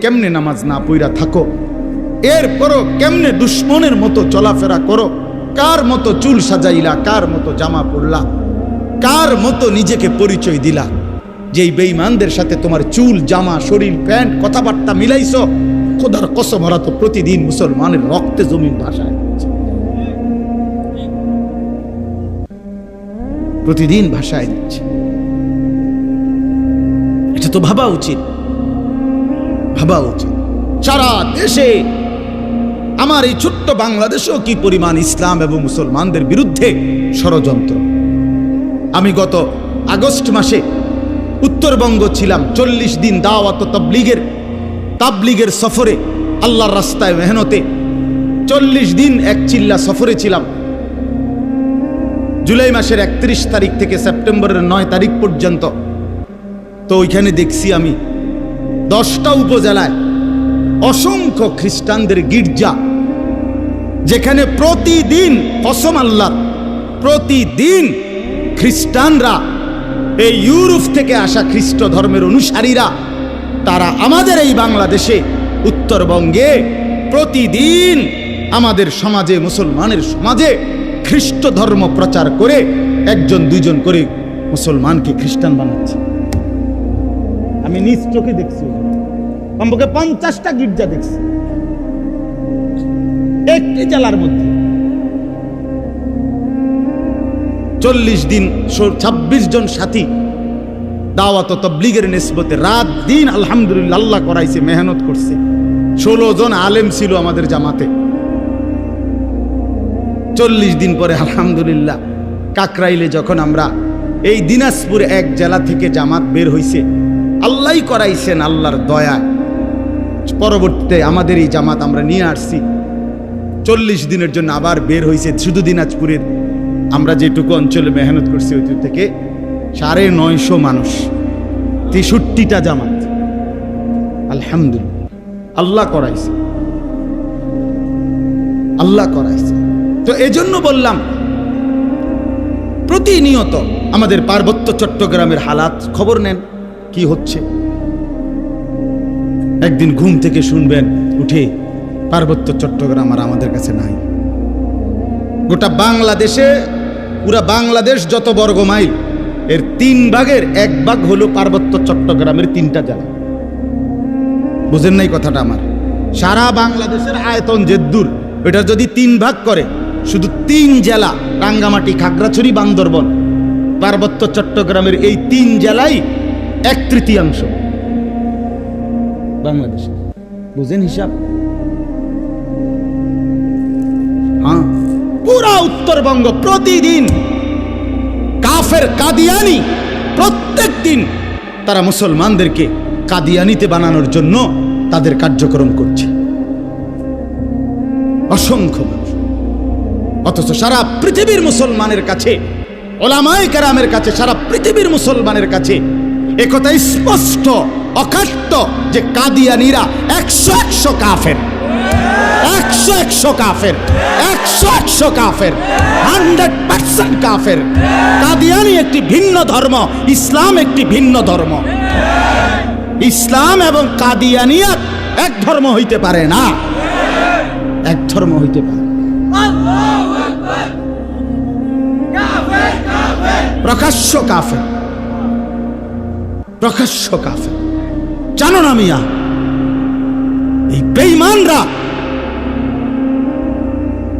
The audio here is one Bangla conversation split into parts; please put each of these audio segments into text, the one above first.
কেমনে নামাজ না পইরা থাকো? এরপরও কেমনে দুশ্মনের মতো চলাফেরা করো? কার মতো চুল সাজাইলা, কার মতো জামা পরলা? কার মতো নিজেকে পরিচয় দিলা? যেই বেঈমানদের সাথে তোমার চুল, জামা, শরীর, প্যান্ট, কথাবার্তা মিলাইছো, খোদার কসম ওরা তো প্রতিদিন মুসলমানের রক্তে জমিন ভাষায় প্রতিদিন ভাষায় দিচ্ছে। এটা তো ভাবা উচিত। ভাবা উচিত সারা দেশে আমার এই ছোট্ট বাংলাদেশেও কি পরিমাণ ইসলাম এবং মুসলমানদের বিরুদ্ধে ষড়যন্ত্র? আমি গত আগস্ট মাসে উত্তরবঙ্গ ছিলাম, চল্লিশ দিন দাওয়াত তবলিগের, তাবলিগের সফরে, আল্লাহর রাস্তায় মেহনতে চল্লিশ দিন এক চিল্লা সফরে ছিলাম। জুলাই মাসের একত্রিশ তারিখ থেকে সেপ্টেম্বরের নয় তারিখ পর্যন্ত। তো ওইখানে দেখছি আমি দশটা উপজেলায় অসংখ্য খ্রিস্টানদের গির্জা, যেখানে প্রতিদিন কসম আল্লাহ, প্রতিদিন খ্রিস্টানরা এই ইউরোপ থেকে আসা খ্রিস্ট ধর্মের অনুসারীরা, তারা আমাদের এই বাংলাদেশে, উত্তরবঙ্গে প্রতিদিন আমাদের সমাজে, মুসলমানের সমাজে খ্রিস্ট ধর্ম প্রচার করে একজন, দুইজন করে মুসলমানকে খ্রিস্টান বানাচ্ছে। আমি নিজ চোখে দেখছি। কমপক্ষে পঞ্চাশটা গির্জা দেখছি। একটি জেলার মধ্যে। চল্লিশ দিন ছাব্বিশ জন সাথী দাওয়াত তবলিগের নিসবতে রাত দিন আলহামদুলিল্লাহ আল্লাহ করাইছে, মেহনত করছে। ষোলো জন আলেম ছিল আমাদের জামাতে। চল্লিশ দিন পরে আলহামদুলিল্লাহ কাকরাইলে যখন আমরা এই দিনাজপুর এক জেলা থেকে জামাত বের হইছে আল্লাহই করাইছেন আল্লাহর দয়া। পরবর্তীতে আমাদের এই জামাত আমরা নিয়ে আসছি। চল্লিশ দিনের জন্য আবার বের হয়েছে শুধু দিনাজপুরের। আমরা যেটুকু অঞ্চলে মেহনত করছি ওই থেকে সাড়ে নয়শো মানুষ। তেষট্টিটা জামাত। আলহামদুলিল্লাহ। আল্লাহ করাইছে। আল্লাহ করাইছে। তো এজন্য বললাম, প্রতিনিয়ত আমাদের পার্বত্য চট্টগ্রামের হালাত, খবর নেন। কি হচ্ছে? একদিন ঘুম থেকে শুনবেন, উঠে পার্বত্য চট্টগ্রাম আর আমাদের কাছে নাই। গোটা বাংলাদেশে, পুরা বাংলাদেশ যত বর্গ মাইল, এর তিন ভাগের এক ভাগ হলো পার্বত্য চট্টগ্রামের তিনটা জেলা। বুঝেন নাই কথাটা আমার? সারা বাংলাদেশের আয়তন যে দূর এটা যদি তিন ভাগ করে, শুধু তিন জেলা, রাঙ্গামাটি, খাগড়াছড়ি, বান্দরবন, পার্বত্য চট্টগ্রামের এই তিন জেলাই এক তৃতীয়াংশ। বাংলাদেশ। বুঝেন হিসাব? হ্যাঁ। পুরা উত্তরবঙ্গ প্রতিদিন কাফের কাদিয়ানি প্রত্যেক দিন তারা মুসলমানদেরকে কাদিয়ানিতে বানানোর জন্য তাদের কার্যক্রম করছে। অসংখ্য অথচ সারা পৃথিবীর মুসলমানের কাছে, ওলামায় কারামের কাছে, সারা পৃথিবীর মুসলমানের কাছে একথা স্পষ্ট, অকাট্য যে কাদিয়ানিরা একশো একশো কাফের। একশো একশো কাফের, একশো একশো কাফের, হান্ড্রেড পার্সেন্ট কাফের। কাদিয়ানি একটি ভিন্ন ধর্ম, ইসলাম একটি ভিন্ন ধর্ম। ইসলাম এবং কাদিয়ানিয়াত এক ধর্ম হইতে পারে না। এক ধর্ম হইতে পারে। প্রকাশ্য কাফের। প্রকাশ্য কাফের। জানো না মিয়া, এই বেঈমানরা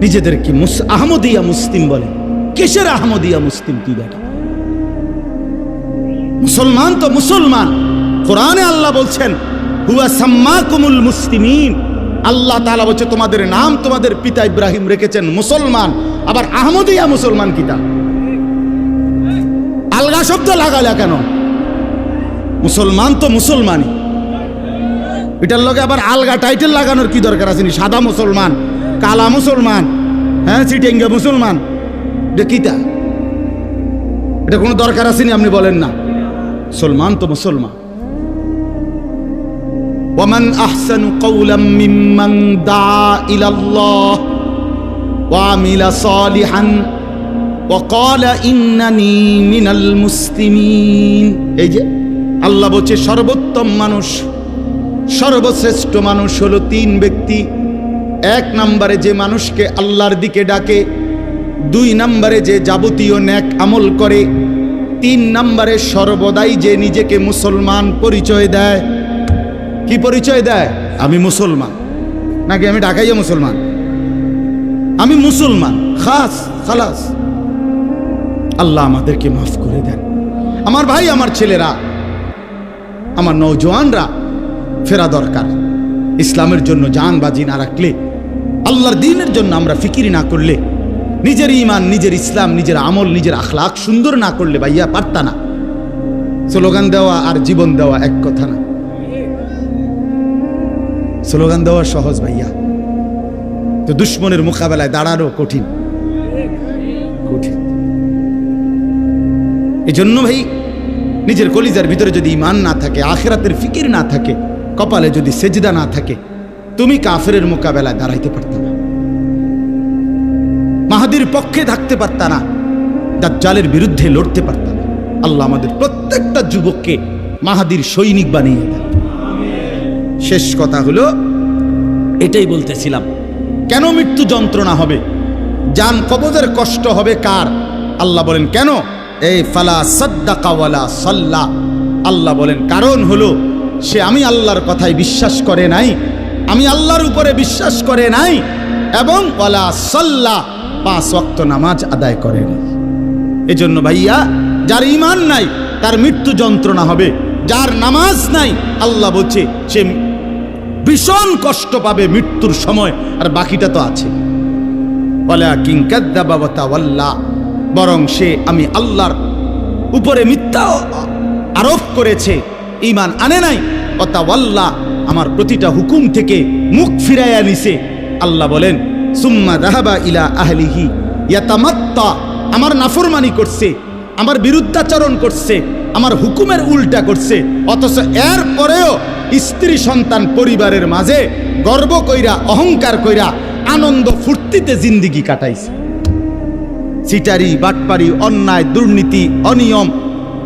নিজেদেরকে আহমদিয়া মুসলিম বলে। কিসের আহমদিয়া মুসলিম তুই বেটা মুসলমান তো মুসলমান। কোরআনে আল্লাহ বলছেন, হুয়া সাম্মা সাম্মাকুমুল মুসলিমিন। আল্লাহ তাআলা বলছে, তোমাদের নাম তোমাদের পিতা ইব্রাহিম রেখেছেন মুসলমান। আবার আহমদিয়া মুসলমান কিতা? আলগা শব্দ লাগালে কেন? মুসলমান তো মুসলমানই এটার লগে আবার আলগা টাইটেল লাগানোর কি দরকার আছে সাদা মুসলমান কালা মুসলমান হ্যাঁ চিটেঙ্গা মুসলমান এটা কিতা এটা কোনো দরকার আসেনি আপনি বলেন না মুসলমান তো মুসলমান ومن أحسن قولا ممن دعا إلى الله وعمل صالحا وقال إنني من المسلمين এই যে আল্লাহ বলছে, সর্বোত্তম মানুষ, সর্বশ্রেষ্ঠ মানুষ হলো তিন ব্যক্তি। এক নম্বরে যে মানুষকে আল্লাহর দিকে ডাকে, দুই নম্বরে যে যাবতীয় ন্যাক আমল করে, তিন নম্বরে সর্বদাই যে নিজেকে মুসলমান পরিচয় দেয়। কি পরিচয় দেয়? আমি মুসলমান। নাকি আমি ঢাকাইয়া মুসলমান? আমি মুসলমান। খাস, খালাস। আল্লাহ আমাদেরকে মাফ করে দেন। আমার ভাই, আমার ছেলেরা আমার নৌজওয়ানরা ফেরা দরকার। ইসলামের জন্য জান বাজি না রাখলে, আল্লাহর দিনের জন্য আমরা ফিকিরি না করলে, নিজের ইমান নিজের ইসলাম, নিজের আমল, নিজের আখলাক সুন্দর না করলে ভাইয়া পারতা না। স্লোগান দেওয়া আর জীবন দেওয়া এক কথা না। স্লোগান দেওয়া সহজ ভাইয়া। তো দুশ্মনের মোকাবেলায় দাঁড়ানো কঠিন। কঠিন। এই জন্য ভাই নিজের কলিজার ভিতরে যদি ইমান না থাকে, আখেরাতের ফিকির না থাকে, কপালে যদি সেজদা না থাকে, তুমি কাফেরের মোকাবেলায় দাঁড়াইতে পারত না। মাহাদির পক্ষে থাকতে পারত না। দাজ্জালের বিরুদ্ধে লড়তে পারত না। আল্লাহ আমাদের প্রত্যেকটা যুবককে মাহাদির সৈনিক বানিয়ে দেন। শেষ কথা হলো, এটাই বলতেছিলাম, কেন মৃত্যু যন্ত্রণা হবে? যান কবজের কষ্ট হবে কার? আল্লাহ বলেন, কেন? এই ফালা সদ্দাকাওয়ালা সাল্লা। আল্লাহ বলেন, কারণ হলো, সে আমি আল্লাহর কথায় বিশ্বাস করে নাই, আমি আল্লাহর উপরে বিশ্বাস করে নাই, এবং ওয়ালা সাল্লা, পাঁচ ওয়াক্ত নামাজ আদায় করে নাই। এজন্য ভাইয়া, যার ইমান নাই, তার মৃত্যু যন্ত্রণা হবে। যার নামাজ নাই, আল্লাহ বলছে, সে ভীষণ কষ্ট পাবে মৃত্যুর সময়, আর বাকিটা তো আছে। বলে কিংকাদ্দাবাল্লাহ বরং সে আমি আল্লাহর উপরে মিথ্যা আরোপ করেছে। ইমান আনে নাই। অতাওয়াল্লা আমার প্রতিটা হুকুম থেকে মুখ ফিরাইয়া নিছে। আল্লাহ বলেন, সুম্মা রাহাবা ইলা আহলিহি, ইয়াতামাত্তা, আমার নাফরমানি করছে, আমার বিরুদ্ধাচরণ করছে, আমার হুকুমের উল্টা করছে, অথচ এর পরেও স্ত্রী সন্তান পরিবারের মাঝে গর্ব কইরা, অহংকার কইরা, আনন্দ ফুর্তিতে জিন্দিগি কাটাইছে। সিটারি বাটপারি, অন্যায়, দুর্নীতি, অনিয়ম,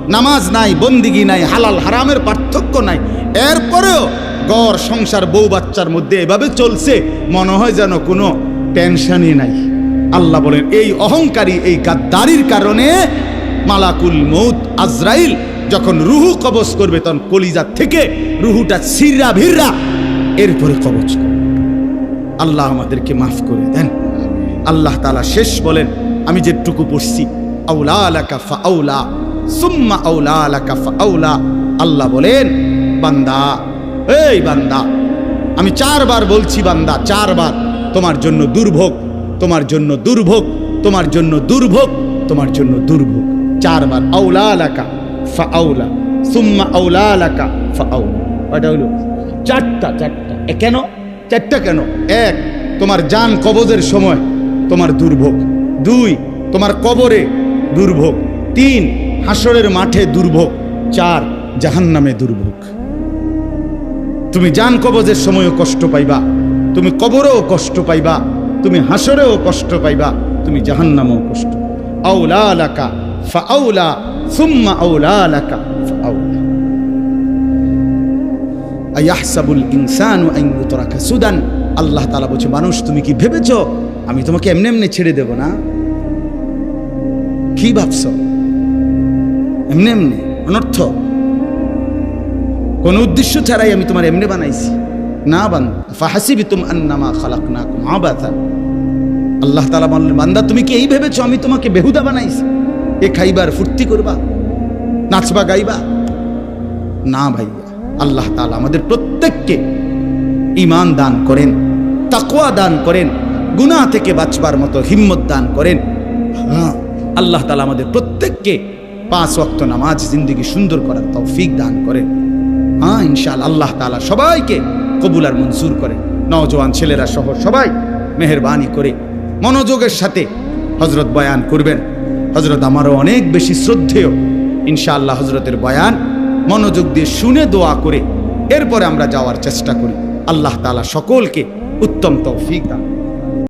নামাজ নাই, বন্দিগি নাই, হালাল, হারামের পার্থক্য নাই। এরপরেও গড়, সংসার, বউ বাচ্চার মধ্যে এভাবে চলছে, মনে হয় যেন কোনো টেনশনই নাই। আল্লাহ বলেন, এই অহংকারী, এই গাদ্দারির কারণে মালাকুল মৌত আজরাইল যখন রুহু কবজ করবে, তখন কলিজা থেকে রুহুটা সিররা ভিররা এরপরে কবজ করবে। আল্লাহ আমাদেরকে মাফ করে দেন। আল্লাহ তালা শেষ বলেন আমি যেটুকু পড়ছি, আউলা আলাকা ফা সুম্মা আউলা আলাকা ফা আল্লাহ বলেন, বান্দা, এই বান্দা, আমি চারবার বলছি বান্দা, চারবার, তোমার জন্য দুর্ভোগ, তোমার জন্য দুর্ভোগ, তোমার জন্য দুর্ভোগ, তোমার জন্য দুর্ভোগ। চারবার, আউলা আলাকা ফা আউলা, সুম্মা আউলা আলাকা ফা আউলা। কয়টা হলো চারটা চারটা। কেন? চারটা কেন? এক, তোমার জান কবজের সময় তোমার দুর্ভোগ। দুই, তোমার কবরে দুর্ভোগ। তিন, হাসরের মাঠে দুর্ভোগ। চার, জাহান্নামে দুর্ভোগ। তুমি জান কবজের সময়ও কষ্ট পাইবা। তুমি কবরেও কষ্ট পাইবা। তুমি হাসরেও কষ্ট পাইবা। তুমি জাহান্নামেও কষ্ট আল্লাহ তালা বলছে, মানুষ, তুমি কি ভেবেছ আমি তোমাকে এমনি এমনি ছেড়ে দেব না। কি ভাবছ? এমনি এমনি, অনর্থ। কোন উদ্দেশ্য ছাড়াই আমি তোমার এমনি বানাইছি। না বান ফাহাসিবি তুম আন্নামা খালাক না কুম আবাতান আল্লাহ তালা বললেন, বান্দা, তুমি কি এই ভেবেছ আমি তোমাকে বেহুদা বানাইছি? এ খাইবার, ফুর্তি করবা? নাচবা, গাইবা? না ভাইয়া, আল্লাহ তালা আমাদের প্রত্যেককে ইমান দান করেন তাকোয়া দান করেন গুনাহ থেকে বাঁচবার মতো হিম্মত দান করেন। হ্যাঁ আল্লাহ তালা আমাদের প্রত্যেককে পাঁচ ওয়াক্ত নামাজ, জিন্দগি সুন্দর করার তৌফিক দান করেন। হ্যাঁ ইনশাল আল্লাহ তালা সবাইকে কবুল আর মঞ্জুর করে নওজোয়ান ছেলেরা সহ সবাই মেহরবানি করে মনোযোগের সাথে হজরত বয়ান করবেন। হজরত আমারও অনেক বেশি শ্রদ্ধেয়। ইনশাআল্লাহ হজরতের বয়ান মনোযোগ দিয়ে শুনে দোয়া করে এরপরে আমরা যাওয়ার চেষ্টা করি। আল্লাহ তালা সকলকে উত্তম তৌফিক দান